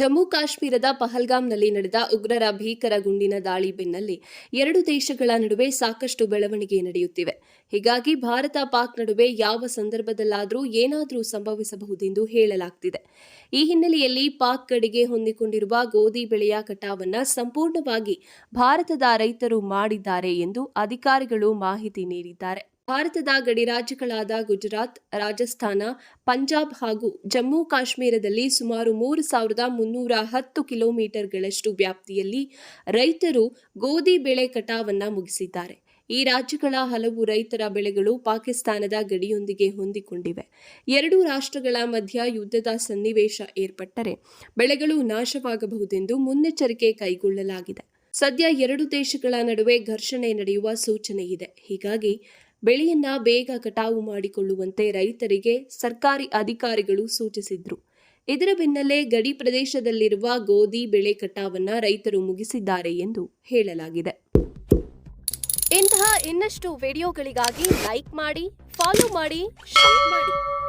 ಜಮ್ಮು ಕಾಶ್ಮೀರದ ಪಹಲ್ಗಾಂನಲ್ಲಿ ನಡೆದ ಉಗ್ರರ ಭೀಕರ ಗುಂಡಿನ ದಾಳಿ ಬೆನ್ನಲ್ಲಿ ಎರಡು ದೇಶಗಳ ನಡುವೆ ಸಾಕಷ್ಟು ಬೆಳವಣಿಗೆ ನಡೆಯುತ್ತಿವೆ. ಹೀಗಾಗಿ ಭಾರತ ಪಾಕ್ ನಡುವೆ ಯಾವ ಸಂದರ್ಭದಲ್ಲಾದರೂ ಏನಾದರೂ ಸಂಭವಿಸಬಹುದೆಂದು ಹೇಳಲಾಗ್ತಿದೆ. ಈ ಹಿನ್ನೆಲೆಯಲ್ಲಿ ಪಾಕ್ ಕಡೆಗೆ ಹೊಂದಿಕೊಂಡಿರುವ ಗೋಧಿ ಬೆಳೆಯ ಕಟಾವನ್ನ ಸಂಪೂರ್ಣವಾಗಿ ಭಾರತದ ರೈತರು ಮಾಡಿದ್ದಾರೆ ಎಂದು ಅಧಿಕಾರಿಗಳು ಮಾಹಿತಿ ನೀಡಿದ್ದಾರೆ. ಭಾರತದ ಗಡಿ ರಾಜ್ಯಗಳಾದ ಗುಜರಾತ್, ರಾಜಸ್ಥಾನ, ಪಂಜಾಬ್ ಹಾಗೂ ಜಮ್ಮು ಕಾಶ್ಮೀರದಲ್ಲಿ ಸುಮಾರು ಮೂರು ಸಾವಿರದ ಮುನ್ನೂರ ಹತ್ತು ಕಿಲೋಮೀಟರ್ಗಳಷ್ಟು ವ್ಯಾಪ್ತಿಯಲ್ಲಿ ರೈತರು ಗೋಧಿ ಬೆಳೆ ಕಟಾವನ್ನು ಮುಗಿಸಿದ್ದಾರೆ. ಈ ರಾಜ್ಯಗಳ ಹಲವು ರೈತರ ಬೆಳೆಗಳು ಪಾಕಿಸ್ತಾನದ ಗಡಿಯೊಂದಿಗೆ ಹೊಂದಿಕೊಂಡಿವೆ. ಎರಡು ರಾಷ್ಟ್ರಗಳ ಮಧ್ಯ ಯುದ್ಧದ ಸನ್ನಿವೇಶ ಏರ್ಪಟ್ಟರೆ ಬೆಳೆಗಳು ನಾಶವಾಗಬಹುದೆಂದು ಮುನ್ನೆಚ್ಚರಿಕೆ ಕೈಗೊಳ್ಳಲಾಗಿದೆ. ಸದ್ಯ ಎರಡು ದೇಶಗಳ ನಡುವೆ ಘರ್ಷಣೆ ನಡೆಯುವ ಸೂಚನೆ ಇದೆ. ಹೀಗಾಗಿ ಬೆಳೆಯನ್ನ ಬೇಗ ಕಟಾವು ಮಾಡಿಕೊಳ್ಳುವಂತೆ ರೈತರಿಗೆ ಸರ್ಕಾರಿ ಅಧಿಕಾರಿಗಳು ಸೂಚಿಸಿದ್ರು. ಇದರ ಬೆನ್ನಲ್ಲೇ ಗಡಿ ಪ್ರದೇಶದಲ್ಲಿರುವ ಗೋಧಿ ಬೆಳೆ ಕಟಾವನ್ನ ರೈತರು ಮುಗಿಸಿದ್ದಾರೆ ಎಂದು ಹೇಳಲಾಗಿದೆ. ಇಂತಹ ಇನ್ನಷ್ಟು ವಿಡಿಯೋಗಳಿಗಾಗಿ ಲೈಕ್ ಮಾಡಿ, ಫಾಲೋ ಮಾಡಿ, ಶೇರ್ ಮಾಡಿ.